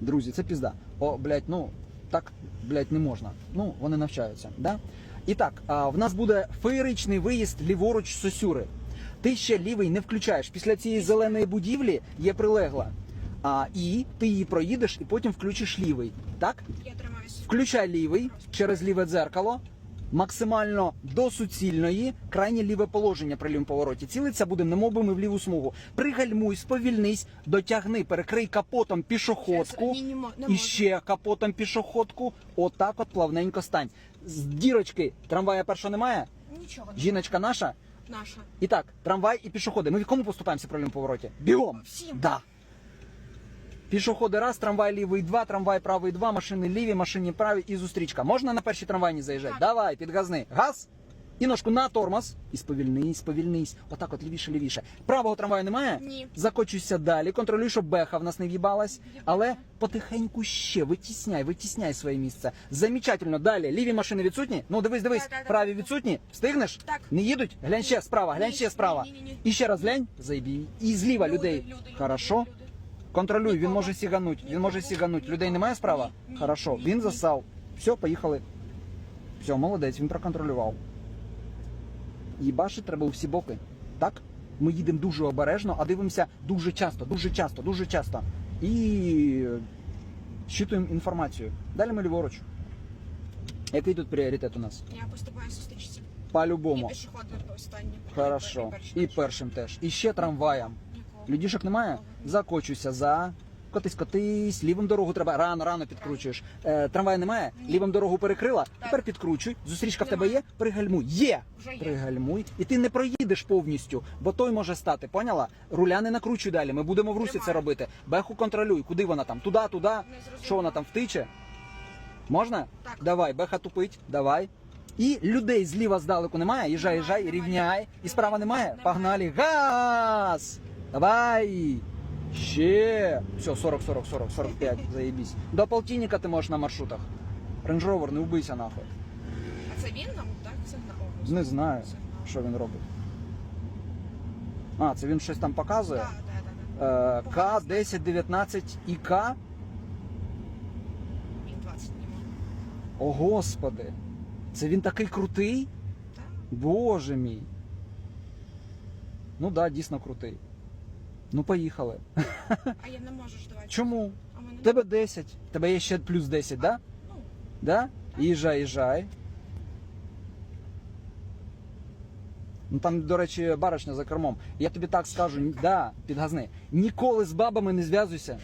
Друзі, це пізда. О, блядь, ну так, блядь, не можна. Ну, вони навчаються, да? І так, а, в нас буде феєричний виїзд ліворуч Сосюри. Ти ще лівий не включаєш. Після цієї зеленої будівлі є прилегла. А, і ти її проїдеш і потім включиш лівий. Так? Я тримаюся. Включай лівий через ліве дзеркало. Максимально до суцільної, крайнє ліве положення при лівому повороті. Цілиться буде, немов би ми в ліву смугу. Пригальмуй, сповільнись, дотягни, перекрий капотом пішоходку. Ні, ні, мо- не І ще капотом пішоходку. Отак от плавненько стань. З дірочки трамвая першого немає. Нічого. не Жіночка наша. Наша. І так, трамвай і пішоходи. Ми в кому поступаємося при лівому повороті? Бігом! Всім. Да. Пішоходи раз, трамвай лівий два, трамвай правий два, машини ліві, машині праві і зустрічка. Можна на першій трамвайні заїжджати? Давай, підгазни. Газ. І ножку на тормоз. І сповільнись, сповільнись. Отак от лівіше, лівіше. Правого трамваю немає? Ні. Закочуйся далі. Контролюй, щоб беха в нас не в'їбалась. Але потихеньку ще витісняй, витісняй своє місце. Замічательно. Далі. Ліві машини відсутні? Ну дивись, дивись. Так, так, так, Праві відсутні? Встигнеш? Так. Не їдуть? Глянь ще справа, глянь Ні, ще справа. ні, ні, ні. І ще раз глянь. Заїбій. І зліва Люди, людей. люди, люди, Хорошо. люди. Контролюй, він може сігануть. Він може Нікого. сігануть. Людей немає справа? Хорошо. Він засав. Все, поїхали. Все, молодець, він проконтролював. Їбашить треба у всі боки. Так? Ми їдемо дуже обережно, а дивимося дуже часто, дуже часто, дуже часто. І е, щитуємо інформацію. Далі ми ліворуч. Який тут пріоритет у нас? Я поступаю зустрічці. По-любому. пішохідно останнє. Хорошо. І першим теж. І ще трамваям. Людішок немає? Закочуйся за. Котись, котись, лівим дорогу треба. Рано, рано підкручуєш. Е, трамвая немає? Ні. Лівим дорогу перекрила. Тепер підкручуй. Зустрічка в тебе є? Пригальмуй. Є! Пригальмуй. І ти не проїдеш повністю, бо той може стати. Поняла? Руля не накручуй далі. Ми будемо в русі це робити. Беху контролюй. Куди вона там? Туди, туди. Що вона там втиче? Можна? Так. Давай, беха тупить. Давай. І людей зліва здалеку немає. Їжджай, немає. рівняй. І справа немає? Немає. Погнали. Газ! Давай! Ще! Все, 40, 40, 40, 45, заебись. До полтинника ти можеш на маршрутах. Range Rover, не вбийся нахуй. А це він нам так сигнал? Не знаю, що він робить. А, це він щось там показує. Так, так, так. Е, К1019 і К. Він 20 нема. О, господи. Це він такий крутий? Так. Боже мій. Ну да, дійсно крутий. Ну, поїхали. А я не можу ж давати. Чому? А мене Тебе 10. Тебе є ще плюс 10, да? Ну, Да? Їжджай, їжджай. Ну там, до речі, баришня за кермом. Я тобі так скажу, да, підгазни. Ніколи з бабами не зв'язуйся.